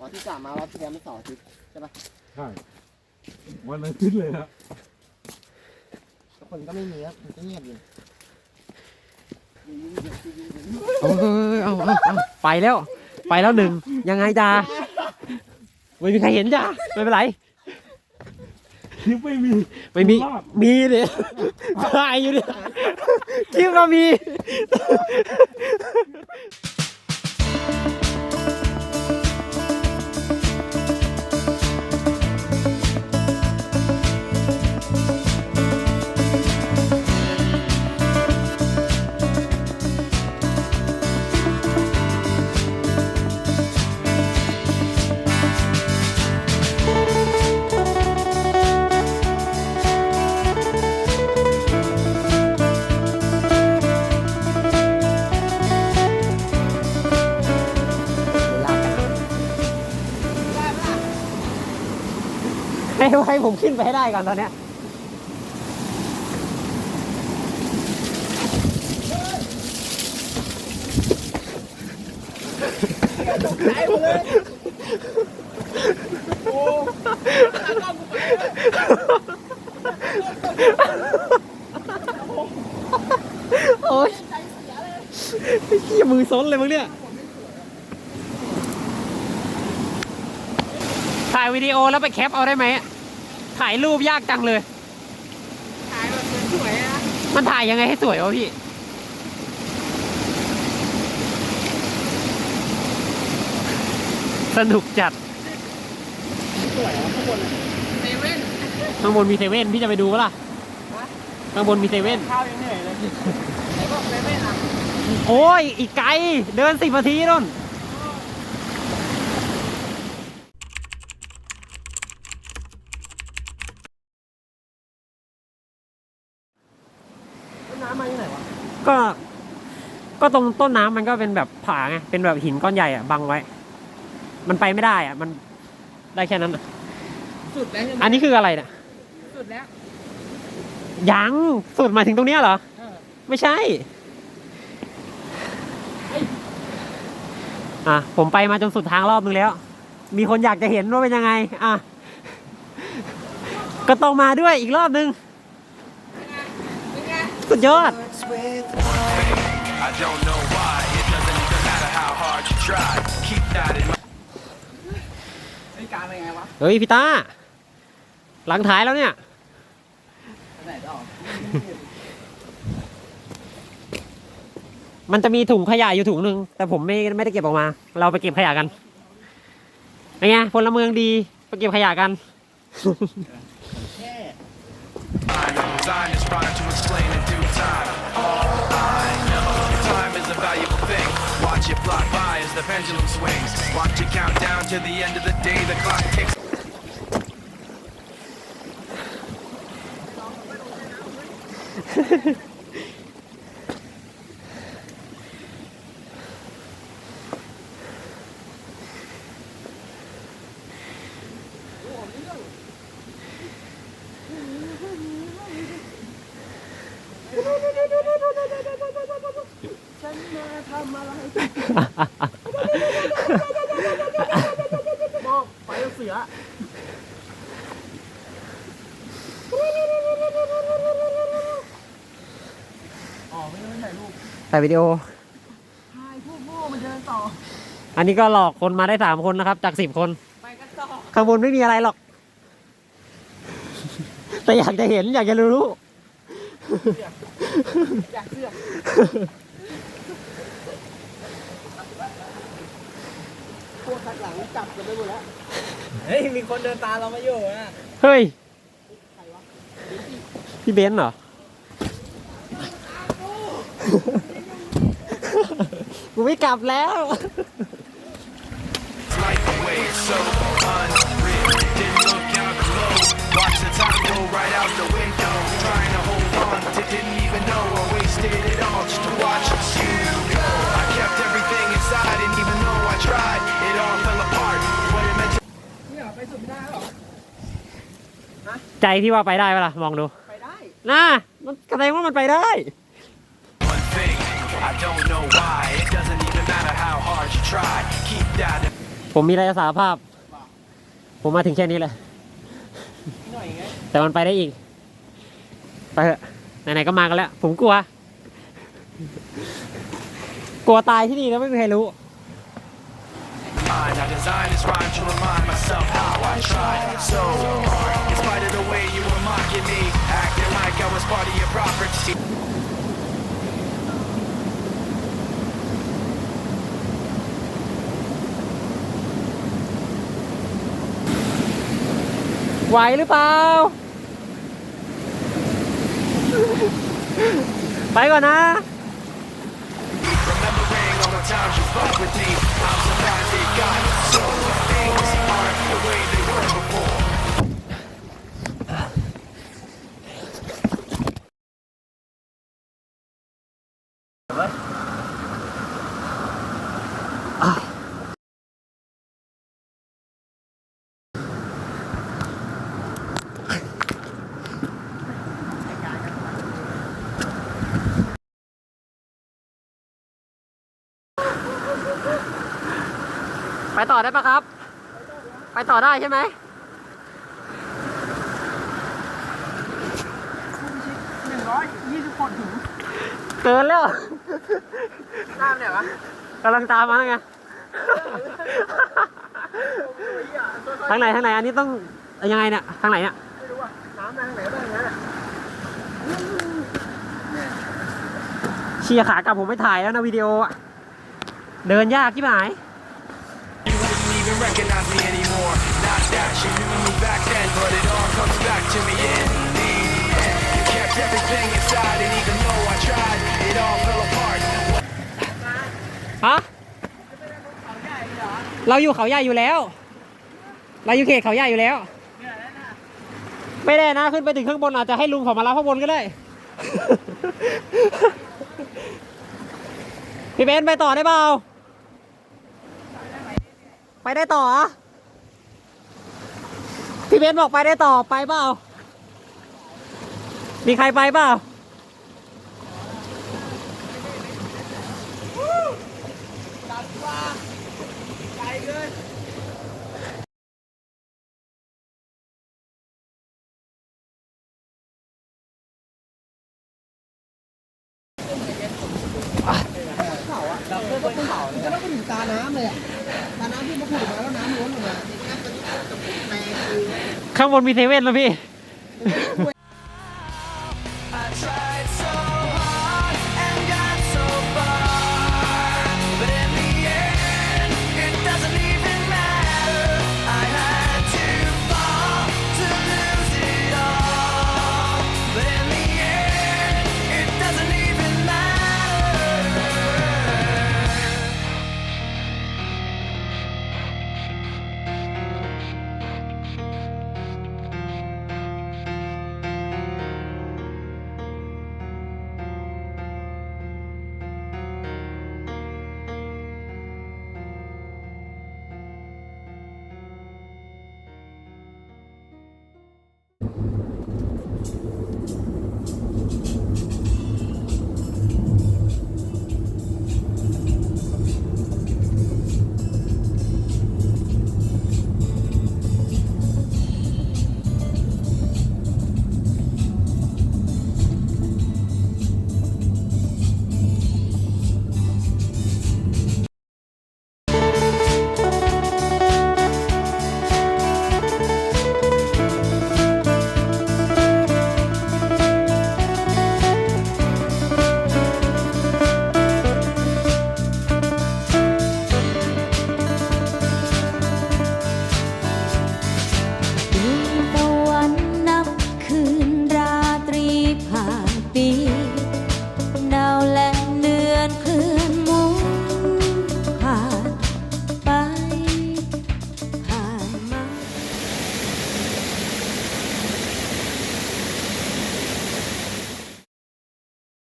อ๋อที่จ่ามารอบที่แล้วมันเสาร์อาทิตย์ใช่วันอาทิตย์เลยนะคนก็ไม่มีครับมันก็เงียบอยู่เอาเฮ้ยเอาเอาเอาไปแล้ว ไปแล้วหนึ่งยังไงจ้าไม่มีใครเห็นจ้าไม่เป็นไรคลิปไม่มีไม่มีรอบมีเนี่ยถ่ายอยู่เนี่ยคลิปก็มี ให้ให้ผมขึ้นไปให้ได้ก่อนตอนเนี้ยโอ๊ยขี้ยมือซ้นเลยมึงเนี่ยถ่ายวิดีโอแล้วไปแคปเอาได้ไหม ถ่ายรูปยากจังเลย ถ่ายแบบสวยๆนะมันถ่ายยังไงให้สวยวะพี่ สนุกจัด สวยอะข้างบนเซเว่นข้างบนมีเซเว่นพี่จะไปดูปะล่ะ ข้างบนมีเซเว่น ข้าวยังเหนื่อยเลยไหนบอกเซเว่นอะ โอ้ย อีกไกล เดินสิบนาทีนู่น น้ำมาที่ไหนวะก็ ก็ตรงต้นน้ำมันก็เป็นแบบผาไงเป็นแบบหินก้อนใหญ่อะบังไว้ มันไปไม่ได้อะมันได้แค่นั้นอะสุดแล้วใช่ไหมอันนี้คืออะไรเนี่ยสุดแล้วยังสุดหมายถึงตรงเนี้ยเหรอ เออไม่ใช่ อะ ผมไปมาจนสุดทางรอบนึงแล้ว มีคนอยากจะเห็นว่าเป็นยังไง อะ ก็ต้องมาด้วยอีกรอบนึง สุดยอด I don't know why. It doesn't even matter how hard you try. Keep that in mind. ไอ้การเป็นไงวะเฮ้ยพี่ตาหลังท้ายแล้วเนี่ย ไปไหนต่อมันจะมีถุงขยะอยู่ถุงหนึ่งแต่ผมไม่ไม่ได้เก็บออกมา เราไปเก็บขยะกันเป็นไงพลเมืองดีไปเก็บขยะกันแค่ I design this product to explain in due time. All I know, time is a valuable thing. Watch it fly by as the pendulum swings. Watch it count down to the end of the day. The clock ticks. ฉันมาทำอะไรมองไปแล้วเสืออ๋อไม่ได้ไม่ถ่ายรูปถ่ายวิดีโอ ถ่ายพวกโง่มันเดินต่อ อันนี้ก็หลอกคนมาได้สามคนนะครับ จากสิบคน ไปกันต่อ ข้างบนไม่มีอะไรหรอก แต่อยากจะเห็นอยากจะรู้ อยากเสือกพวกข้างหลังจับกันไปหมดแล้ว เฮ้ย มีคนเดินตามเรามาอยู่นะเฮ้ยพี่เบนซ์เหรอ กูไม่กลับแล้ว Life away, so ใจพี่ว่าไปได้ปะล่ะมองดู ไปได้น่ามันแสดงว่ามันไปได้ one thing. I don't know why. It doesn't even matter how hard you try. Keep that in ผมมีอะไรจะสารภาพ ผมมาถึงแค่นี้เลยหน่อยไงแต่มันไปได้อีก ไปเถอะไหนๆก็มากันแล้ว ผมกลัว กลัวตายที่นี่แล้วไม่มีใครรู้ mind. I designed this rhyme to remind myself how I tried so hard. In spite of the way you were mocking me, acting like I was part of your property. ไหวหรือเปล่า ไปก่อนนะ Remembering all the times you fucked with me, ไปต่อได้ปะครับ ไปต่อได้ใช่ไหมหนึ่งร้อยยี่สิบคนถึงเกินแล้วน้ำเนี่ยวะกำลังตามมาแล้วไงทางไหนทางไหนอันนี้ต้องยังไงเนี่ยทางไหนเนี่ยไม่รู้ว่าน้ำมาทางไหนบ้างอย่างนั้นอะเชียร์ขากลับผมไม่ถ่ายแล้วนะวิดีโออะเดินยากที่หาย You wouldn't even recognize me anymore. Not that you knew me back then, but it all comes back to me in the end. You kept everything inside, and even though I tried, it all fell apart. ฮะเราอยู่เขาใหญ่อยู่แล้ว เราอยู่เขตเขาใหญ่อยู่แล้ว ไม่ได้นะขึ้นไปถึงข้างบนอาจจะให้ลุงเขามารับข้างบนก็ได้ พี่เบนซ์ไปต่อได้เปล่า ไปได้ต่อพี่เบนบอกไปได้ต่อไปเปล่า มีใครไปเปล่าไกลเกินเขาเราก็ต้องเขาจะต้องไปถึงตาน้ำเลยอะตาน้ำที่มาขุดออกมาแล้วน้ำล้นออกมาน้ำจะแม่คือ ข้างบนมีเซเว่นแล้วพี่ フフフフ。